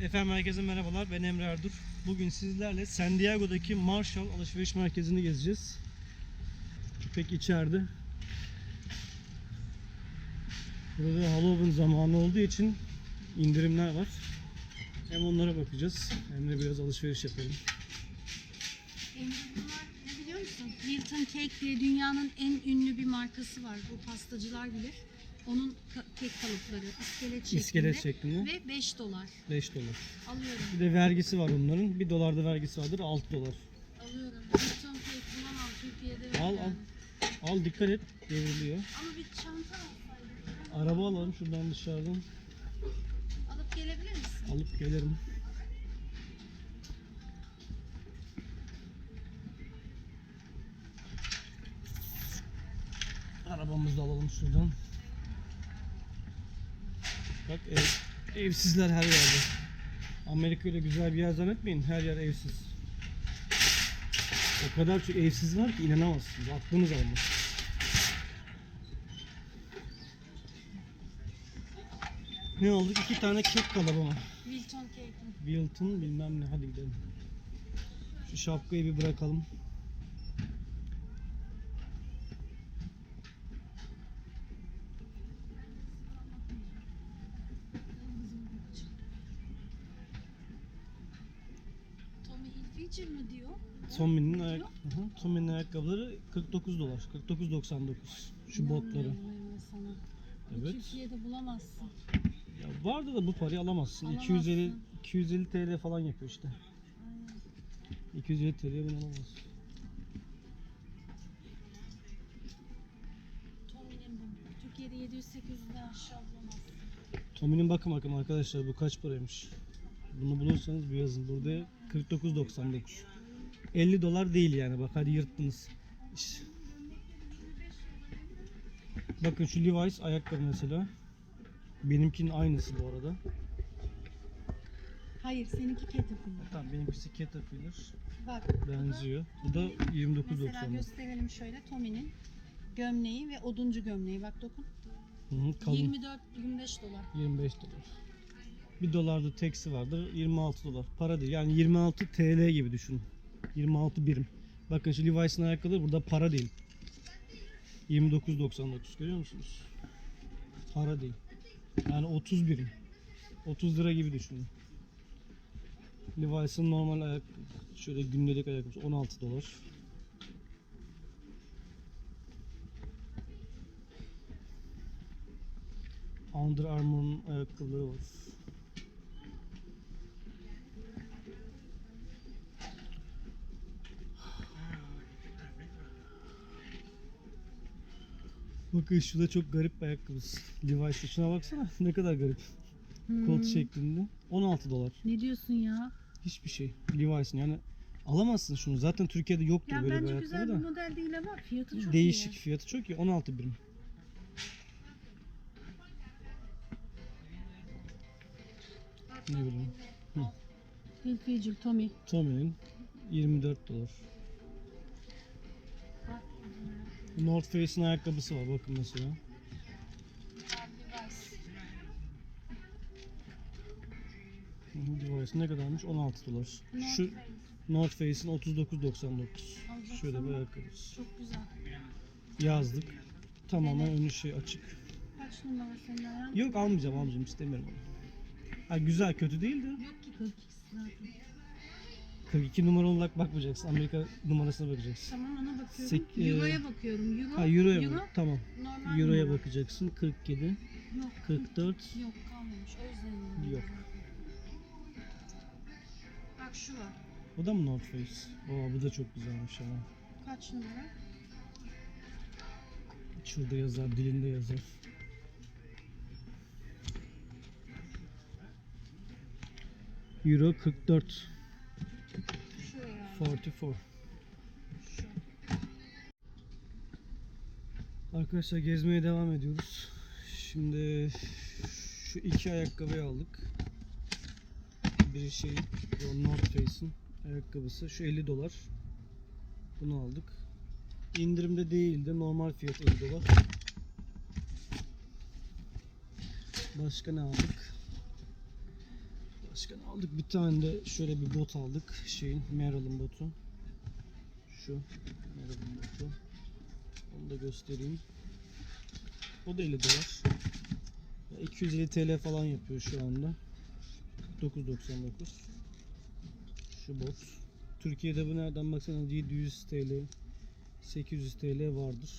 Efendim herkese merhabalar. Ben Emre Erdur. Bugün sizlerle San Diego'daki Marshall alışveriş merkezini gezeceğiz. Köpek içeride. Burada Halloween zamanı olduğu için indirimler var. Hem onlara bakacağız hem de biraz alışveriş yapalım. Emre bunlar ne biliyor? Milton Cake diye dünyanın en ünlü bir markası var. Bu pastacılar bilir. Onun kek kalıpları iskelet. İskelet şeklinde. Ve 5 dolar. 5 dolar. Alıyorum. Bir de vergisi var onların. 1 dolar da vergisi vardır 6 dolar. Alıyorum. Milton Cake bulamam Türkiye'de Al, al. Al dikkat et devriliyor. Ama bir çanta alsaydım. Araba alalım şuradan dışarıdan. Alıp gelebilir misin? Alıp gelirim. Arabamızı da alalım şuradan. Bak ev, evsizler her yerde. Amerika öyle güzel bir yer zannetmeyin. Her yer evsiz. O kadar çok evsiz var ki inanamazsınız. Aklınız almaz. Ne oldu? İki tane kek kalıbı mı? Milton Cake'in. Wilton bilmem ne hadi gidelim. Şu şapkayı bir bırakalım. Tommy Hilfiger mi diyor? Tommy'nin ayak Tommy'nin ayakkabıları 49 dolar. 49.99. Şu botları. Evet. Türkiye'de bulamazsın. Ya vardı da bu parayı alamazsın. Alamazsın. 250 250 TL falan yapıyor işte. Aynen. 250 TL'ye bunu alamazsın. Tommy'nin bu. Türkiye'de 700-800'den aşağı bulamazsın. Tommy'nin bakın bakın arkadaşlar bu kaç paraymış. Bunu bulursanız bir yazın. Burada 49.99. 50 dolar değil yani bak hadi yırttınız. Bakın şu Levi's ayakkabı mesela. Benimkinin aynısı bu arada. Hayır, seninki Caterpillar. Tamam benimkisi Caterpillar. Bak, Benziyor. Bu da mesela 29.99. gösterelim şöyle Tommy'nin gömleği ve oduncu gömleği. Bak dokun. Hı hı, kalın. 24-25 dolar. 25 dolar. 1 dolar da teksi vardır. 26 dolar. Para değil. Yani 26 TL gibi düşünün. 26 birim. Bakın şu Levi's'in ayakkabıları burada para değil. 29.99 görüyor musunuz? Para değil. Yani 30 birim. 30 lira gibi düşünün. Levi's'in normal ayak şöyle gündelik ayakkabısı 16 dolar. Under Armour'un ayakkabıları var. Bakın şurada çok garip bir ayakkabısı. Levi's'ta şuna baksana ne kadar garip. Kot Hmm. şeklinde. 16 dolar. Ne diyorsun ya? Hiçbir şey. Levi's'in yani alamazsın şunu. Zaten Türkiye'de yoktur Ya böyle bir bence ayakkabı güzel da. bir model değil ama fiyatı çok Değişik iyi. fiyatı çok iyi. 16 birim. Ne bileyim. Hilfiger, Tommy. Tommy'nin 24 dolar. North Face'in ayakkabısı var bakın mesela. Device ne kadarmış? 16 dolar. Şu North Face'in 39.99. Şöyle bir ayakkabısı. Çok güzel. Yazlık. Tamamen önü şey açık. Kaç numara senin? Yok almayacağım almayacağım istemiyorum onu. Ha, güzel kötü değil de. Yok ki 42 zaten. 42 numara olarak bakmayacaksın. Amerika numarasına bakacaksın. Tamam ona bakıyorum. Sek- e, Euro'ya bakıyorum. Euro. Ha Euro'ya Euro. mı? Tamam. Normal Euro'ya numara. bakacaksın. 47, Yok. 44. Yok kalmamış. Yüzden. Yok. Bak şu var. Bu da mı North Face? Oo bu da çok güzelmiş ama. Kaç numara? Şurada yazar, dilinde yazar. Euro 44, Şu ya. 44. Şu. Arkadaşlar gezmeye devam ediyoruz. Şimdi şu iki ayakkabıyı aldık. Biri şey, o North Face'in ayakkabısı. Şu 50 dolar. Bunu aldık. İndirimde değildi. Normal fiyat 50 dolar. Başka ne aldık? Başka ne aldık? Bir tane de şöyle bir bot aldık. Şeyin Merrell'ın botu. Şu Merrell'ın botu. Onu da göstereyim. O da 50 dolar. Ya 250 TL falan yapıyor şu anda. 9.99. Şu bot. Türkiye'de bu nereden baksanız 700 TL 800 TL vardır.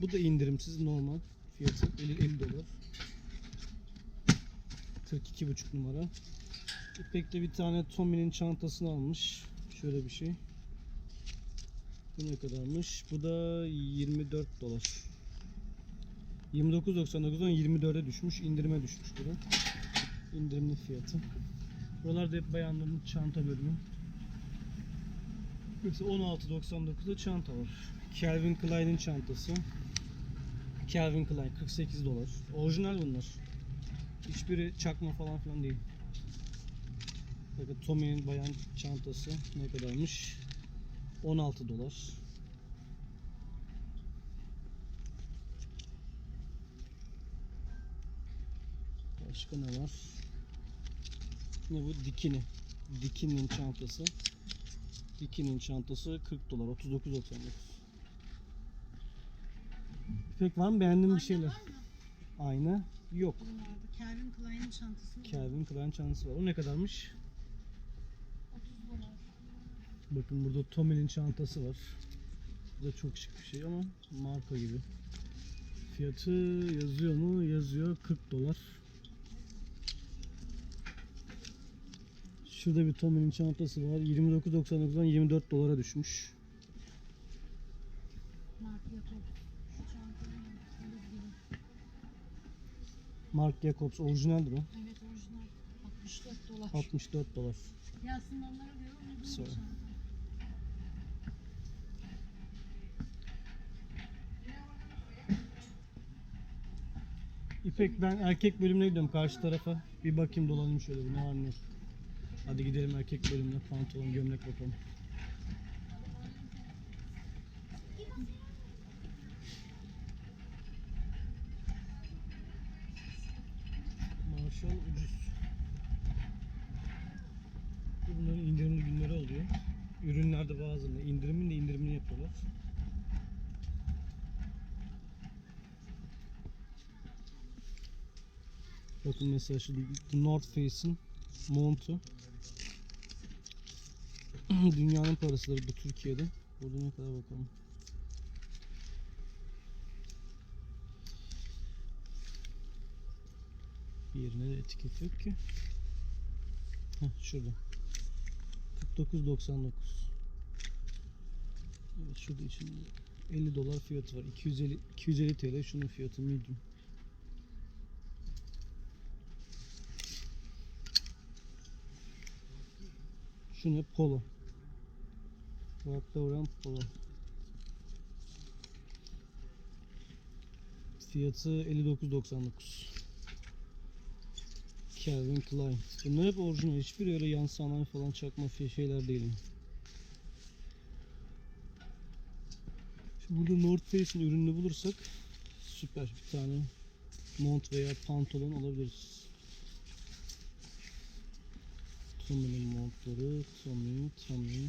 Bu da indirimsiz normal fiyatı 50, 50 dolar. 42,5 numara. İpek de bir tane Tommy'nin çantasını almış. Şöyle bir şey. Bu ne kadarmış? Bu da 24 dolar. 29.99'dan 24'e düşmüş. indirime düşmüş bu da. İndirimli fiyatı. Buralarda hep bayanların çanta bölümü. Mesela 16.99'da çanta var. Calvin Klein'in çantası. Calvin Klein 48 dolar. Orijinal bunlar. Hiçbiri çakma falan filan değil. Bakın Tommy'nin bayan çantası ne kadarmış? 16 dolar. Başka ne var? Ne bu? Dikini. Dikinin çantası. Dikinin çantası 40 dolar. 39.99. İpek var mı? Beğendiğin bir şeyler. Mı? Ayna yok. Bunlarda Calvin Klein'in çantası var. Calvin Klein çantası var. O ne kadarmış? 30 dolar. Bakın burada Tommy'nin çantası var. Bu da çok şık bir şey ama marka gibi. Fiyatı yazıyor mu? Yazıyor. 40 dolar. Şurada bir Tommy'nin çantası var. 29.99'dan 24 dolara düşmüş. Mark Jacobs. Şu çantanın markası gibi. Marc Jacobs orijinaldir o. Evet orijinal. 64 dolar. 64 dolar. Ya aslında onlara bir Sonra. İpek ben erkek bölümüne gidiyorum karşı tarafa. Bir bakayım dolanayım şöyle bir ne var ne yok. Hadi gidelim erkek bölümüne pantolon gömlek bakalım. Marshall ucuz. Bakın mesela şu North Face'in montu. Dünyanın parasıları bu Türkiye'de. Burada ne kadar bakalım. Bir yerine de etiket yok ki. Heh, şurada. 49.99 Evet şurada içinde 50 dolar fiyatı var. 250 250 TL şunun fiyatı medium. Şu ne? Polo. Ralph Lauren Polo. Fiyatı 59.99. Calvin Klein. Bunlar hep orijinal. Hiçbir öyle yan sanayi falan çakma fi- şeyler değil. Şimdi burada North Face'in ürününü bulursak süper bir tane mont veya pantolon alabiliriz. Tommy'nin montları, Tommy, Tommy.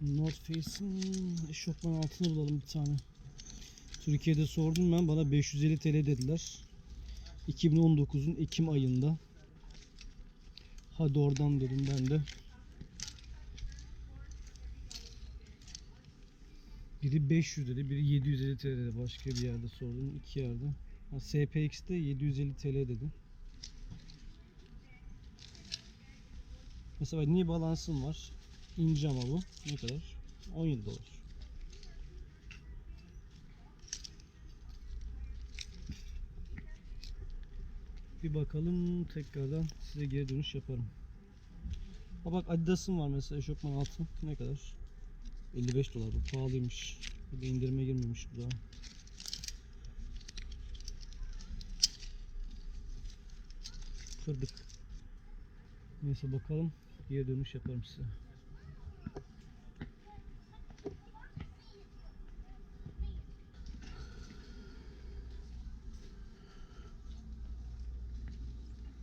North Face'in eşofman altını bulalım bir tane. Türkiye'de sordum ben bana 550 TL dediler. 2019'un Ekim ayında. Hadi oradan dedim ben de. Biri 500 dedi, biri 750 TL dedi. Başka bir yerde sordum, iki yerde. Ha, SPX'te 750 TL dedi. Mesela New Balance'ım var. İnce ama bu. Ne kadar? 17 dolar. Bir bakalım tekrardan size geri dönüş yaparım. Ha bak Adidas'ım var mesela eşofman altı. Ne kadar? 55 dolar bu pahalıymış. Bu da indirime girmemiş bu daha. kırdık. Neyse bakalım. Geri dönüş yaparım size.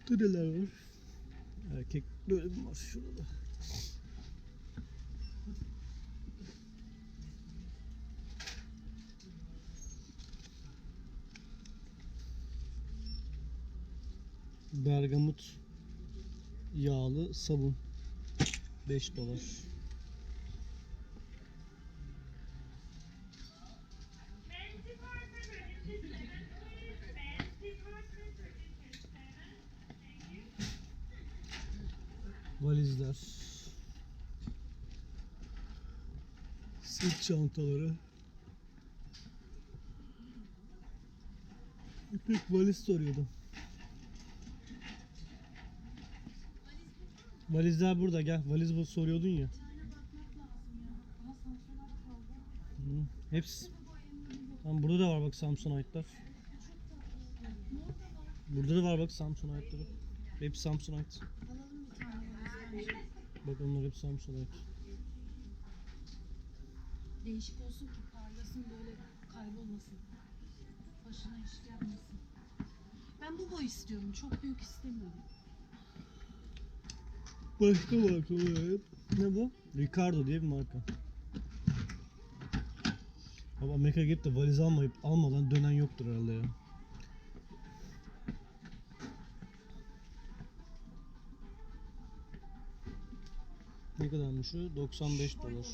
Burada neler var? Erkek bölüm var şurada. Bergamot yağlı sabun 5 dolar. Valizler. Sırt çantaları. İpek valiz soruyordum. Valizler burada gel. Valiz bu soruyordun ya. Hı. Hepsi. Tamam burada da var bak Samsonite'lar. Burada da var bak Samsonite'ları. Hep Samsonite. Alalım bir tane valiz bence. Bak onlar hep Samsonite. Değişik olsun ki parlasın böyle kaybolmasın. Başına iş yapmasın. Ben bu boy istiyorum. Çok büyük istemiyorum. Başka marka var. Ne bu? Ricardo diye bir marka. Ama Amerika'ya gidip de valiz almayıp almadan dönen yoktur herhalde ya. Ne kadarmış o? 95 Boy dolar.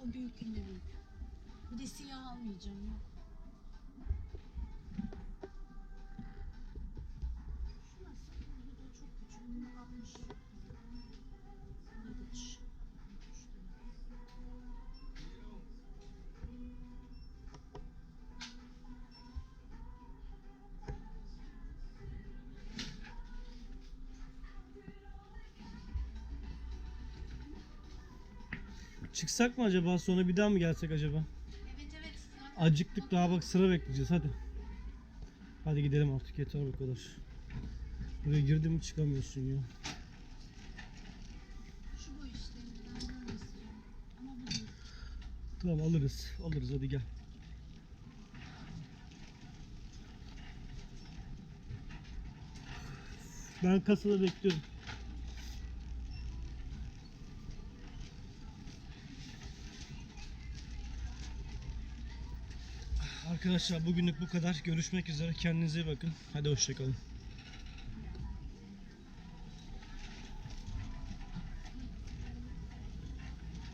O büyükünde büyük. Bir de siyah almayacağım. Yok. Çıksak mı acaba sonra bir daha mı gelsek acaba? Evet evet. Zaten Acıktık daha bak sıra bekleyeceğiz hadi. Hadi gidelim artık yeter bu kadar. Buraya girdin mi çıkamıyorsun ya. Şu boy işte. Ben bunu istiyorum. Ama bu değil. Tamam alırız. Alırız hadi gel. Ben kasada bekliyorum. Arkadaşlar bugünlük bu kadar. Görüşmek üzere. Kendinize iyi bakın. Hadi hoşçakalın.